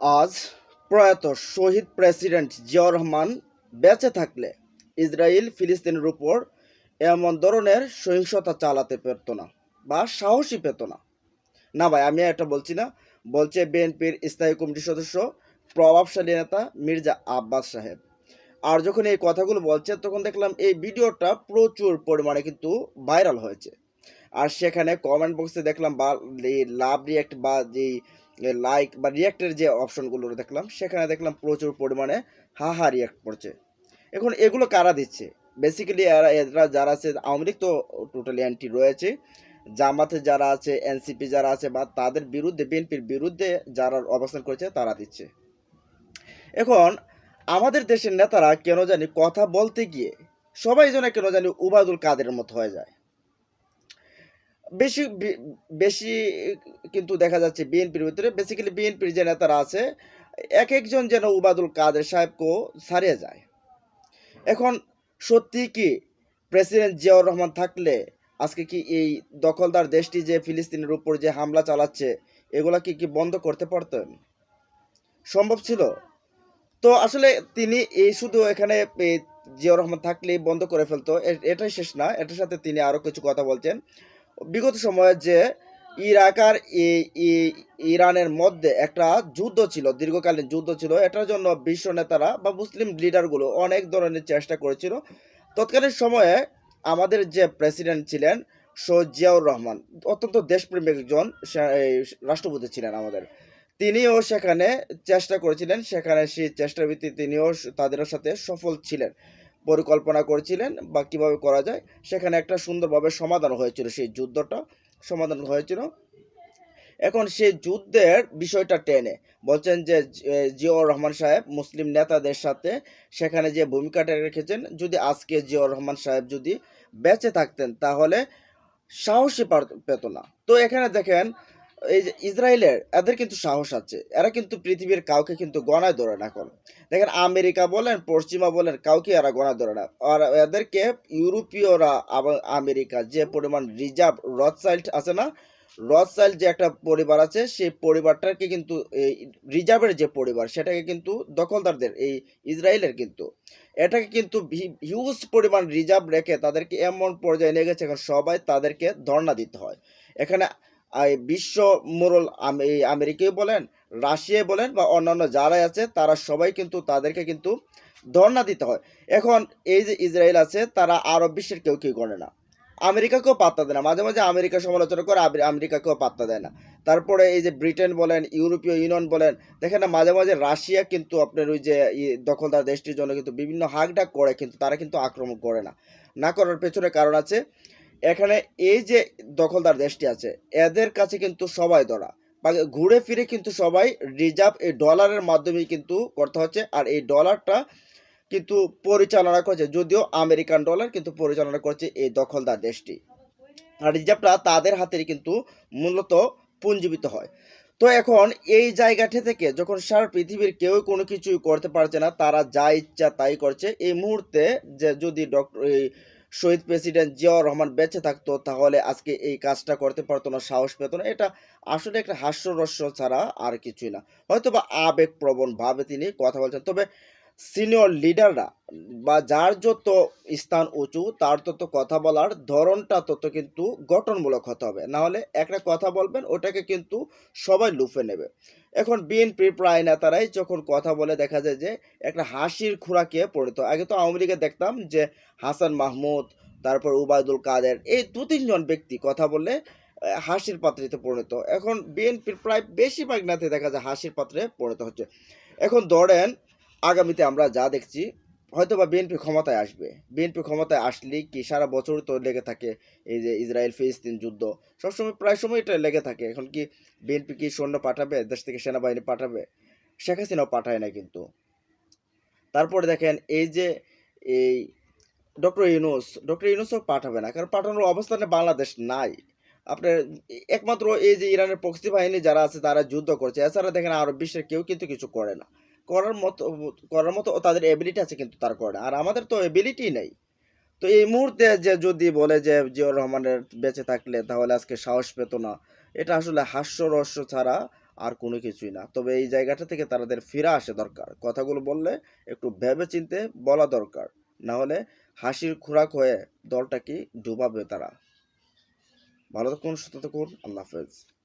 আজ প্রয়াত শহীদ প্রেসিডেন্ট জিয়াউর রহমান বেঁচে থাকলে ইসরায়েল ফিলিস্তিনের উপর এমন ধরনের সহিংসতা চালাতে পারতো না বা সাহসী পেত না। না ভাই, আমি এটা বলছি না। বলছে বিএনপির স্থায়ী কমিটির সদস্য, প্রভাবশালী নেতা মির্জা আব্বাস সাহেব। আর যখন এই কথাগুলো বলছে, তখন দেখলাম এই ভিডিওটা প্রচুর পরিমাণে কিন্তু ভাইরাল হয়েছে। আর সেখানে কমেন্ট বক্সে দেখলাম বা লাভ রিয়াক্ট বা যেই লাইক বা রিয়াক্টের যে অপশনগুলো দেখলাম, সেখানে দেখলাম প্রচুর পরিমাণে হা হা রিয়াক্ট করছে। এখন এগুলো কারা দিচ্ছে? বেসিক্যালি এরা এরা যারা আছে, আওয়ামী লীগ তো টোটালি অ্যান্টি রয়েছে। জামাতে যারা আছে এনসিপি যারা আছে বা তাদের বিরুদ্ধে বিএনপির বিরুদ্ধে যারা অবস্থান করেছে, তারা দিচ্ছে। এখন আমাদের দেশের নেতারা কেন জানি কথা বলতে গিয়ে সবাই যেন কেন জানি উবাদুল কাদের মতো হয়ে যায়। বেশি বেশি, কিন্তু দেখা যাচ্ছে বিএনপির ভিতরে বেসিক্যালি বিএনপির যে নেতারা আছে, এক একজন যেন উবাদুল কাদের সাহেবকেও ছাড়িয়ে যায়। এখন সত্যি কি প্রেসিডেন্ট জিয়াউর রহমান থাকলে আজকে কি এই দখলদার দেশটি যে ফিলিস্তিনের উপর যে হামলা চালাচ্ছে, এগুলা কি কি বন্ধ করতে পারতেন? সম্ভব ছিল? তো আসলে তিনি এই শুধু এখানে জিয়াউর রহমান থাকলেই বন্ধ করে ফেলতো এটাই শেষ না, এটার সাথে তিনি আরও কিছু কথা বলছেন। বিগত সময়ে যে ইরাক আর ইরানের মধ্যে একটা যুদ্ধ ছিল, দীর্ঘকালীন যুদ্ধ ছিল, এটার জন্য বিশ্ব নেতারা বা মুসলিম লিডারগুলো অনেক ধরনের চেষ্টা করেছিল। তৎকালীন সময়ে আমাদের যে প্রেসিডেন্ট ছিলেন সৈয়দ জিয়াউর রহমান, অত্যন্ত দেশপ্রেমিক একজন রাষ্ট্রপতি ছিলেন আমাদের। তিনিও সেখানে চেষ্টা করেছিলেন, সেখানে সেই চেষ্টার ভিত্তিতে তিনিও তাদের সাথে সফল ছিলেন। পরিকল্পনা করেছিলেন বা কীভাবে করা যায়, সেখানে একটা সুন্দরভাবে সমাধান হয়েছিল সেই যুদ্ধটা, সমাধান হয়েছিল। এখন সেই যুদ্ধের বিষয়টা টেনে, বলছেন যে জিয়াউর রহমান সাহেব মুসলিম নেতাদের সাথে সেখানে যে ভূমিকাটা রেখেছেন, যদি আজকে জিয়াউর রহমান সাহেব যদি বেঁচে থাকতেন, তাহলে সাহসী পেত না। তো এখানে দেখেন এই যে ইসরায়েলের, এদের কিন্তু সাহস আছে। এরা কিন্তু পৃথিবীর কাউকে কিন্তু গণায় ধরে না এখন। দেখেন, আমেরিকা বলেন, পশ্চিমা বলেন, কাউকে এরা গণায় ধরে না। আর এদেরকে ইউরোপীয়রা আমেরিকা যে পরিমাণ রিজার্ভ রথসাইল্ড আছে না রথসাইল্ড যে একটা পরিবার আছে, সেই পরিবারটাকে কিন্তু এই রিজার্ভের যে পরিবার, সেটাকে কিন্তু দখলদারদের, এই ইসরায়েলের কিন্তু। এটাকে কিন্তু হিউজ পরিমাণ রিজার্ভ রেখে তাদেরকে এমন পর্যায়ে নিয়ে গেছে, এখন সবাই তাদেরকে ধর্ণা দিতে হয়। এখানে বিশ্ব মোরল এই আমেরিকায় বলেন, রাশিয়ায় বলেন বা অন্যান্য যারাই আছে, তারা সবাই কিন্তু তাদেরকে কিন্তু ধর্ণা দিতে হয়। এখন এই যে ইসরায়েল আছে, তারা আরব বিশ্বের কেউ কেউ করে না। আমেরিকাকেও পাত্তা দেয় না। মাঝে মাঝে আমেরিকা সমালোচনা করে আমেরিকাকেও পাত্তা দেয় না। তারপরে এই যে ব্রিটেন বলেন, ইউরোপীয় ইউনিয়ন বলেন, দেখেন না, মাঝে মাঝে রাশিয়া কিন্তু আপনার ওই যে দখলদার দেশটির জন্য কিন্তু বিভিন্ন হাকডাক করে, কিন্তু তারা কিন্তু আক্রমণ করে না। না করার পেছনে কারণ আছে এখানে এই যে দখলদার দেশটি আছে, এদের কাছে কিন্তু সবাই ধরা। ঘুরে ফিরে কিন্তু সবাই রিজার্ভ এই ডলারের মাধ্যমে কিন্তু করতে হচ্ছে, আর এই ডলারটা কিন্তু পরিচালনা করছে, যদিও আমেরিকান ডলার কিন্তু পরিচালনা করছে এই দখলদার দেশটি। আর রিজার্ভটা তাদের হাতেরই কিন্তু মূলত পুঞ্জীবিত হয়। তো এখন এই জায়গাটি থেকে যখন সারা পৃথিবীর কেউ কোনো কিছুই করতে পারছে না, তারা যা ইচ্ছা তাই করছে। এই মুহূর্তে যে যদি ডক্টর শহীদ প্রেসিডেন্ট জিয়াউর রহমান বেঁচে থাকতো, তাহলে আজকে এই কাজটা করতে পারতো না, সাহস পেত না। এটা আসলে একটা হাস্যরস্য ছাড়া আর কিছুই না। হয়তো বা আবেগপ্রবণ ভাবে তিনি কথা বলছেন। তবে সিনিয়র লিডাররা বা যার যত স্থান উঁচু তার তত কথা বলার ধরনটা তত কিন্তু গঠনমূলক হতে হবে। না হলে একটা কথা বলবেন ওটাকে কিন্তু সবাই লুফে নেবে। এখন বিএনপির প্রায় নেতারাই যখন কথা বলে দেখা যায় যে একটা হাসির খোরাকে পরিণত। আগে তো আওয়ামী লীগে দেখতাম যে হাসান মাহমুদ তারপর উবায়দুল কাদের এই দু তিনজন ব্যক্তি কথা আহ, হাসির পাত্রিতে পরিণত। এখন বিএনপির প্রায় বেশিরভাগ নেতা দেখা যায় হাসির পাত্রে পরিণত হচ্ছে। এখন ধরেন আগামীতে আমরা যা দেখছি হয়তো বা বিএনপি ক্ষমতায় আসবে। বিএনপি ক্ষমতায় আসলেই কি সারা বছর তো লেগে থাকে এই যে ইসরায়েল ফিলিস্তিন যুদ্ধ, সবসময় প্রায় সময় এটা লেগে থাকে। এখন কি বিএনপি কি সৈন্য পাঠাবে, দেশ থেকে সেনাবাহিনী পাঠাবে? শেখ হাসিনাও পাঠায় না কিন্তু। তারপরে দেখেন এই যে এই ডক্টর ইউনুস, ডক্টর ইউনুসও পাঠাবে না, কারণ পাঠানোর অবস্থানে বাংলাদেশ নাই। আপনার একমাত্র এই যে ইরানের প্রক্সি বাহিনী যারা আছে তারা যুদ্ধ করছে। এছাড়া দেখেন আরব বিশ্বের কেউ কিন্তু কিছু করে না। করার মতো করার মতো তাদের এবিলিটি আছে কিন্তু তার করে আর আমাদের তো এবিলিটি নেই। তো এই মুহূর্তে যে যদি বলে যে জিয়র রহমানের বেঁচে থাকলে তাহলে আজকে সাহস পেত না। এটা আসলে হাস্য রহস্য ছাড়া আর কোনো কিছুই না। তবে এই জায়গাটা থেকে তাদের ফিরা আসে দরকার। কথাগুলো বললে একটু ভেবে চিনতে বলা দরকার। না হলে হাসির খোরাক হয়ে দলটাকে ডুবাবে তারা। ভালো থাকুন, সুস্থ থাকুন। আল্লাহ হাফেজ।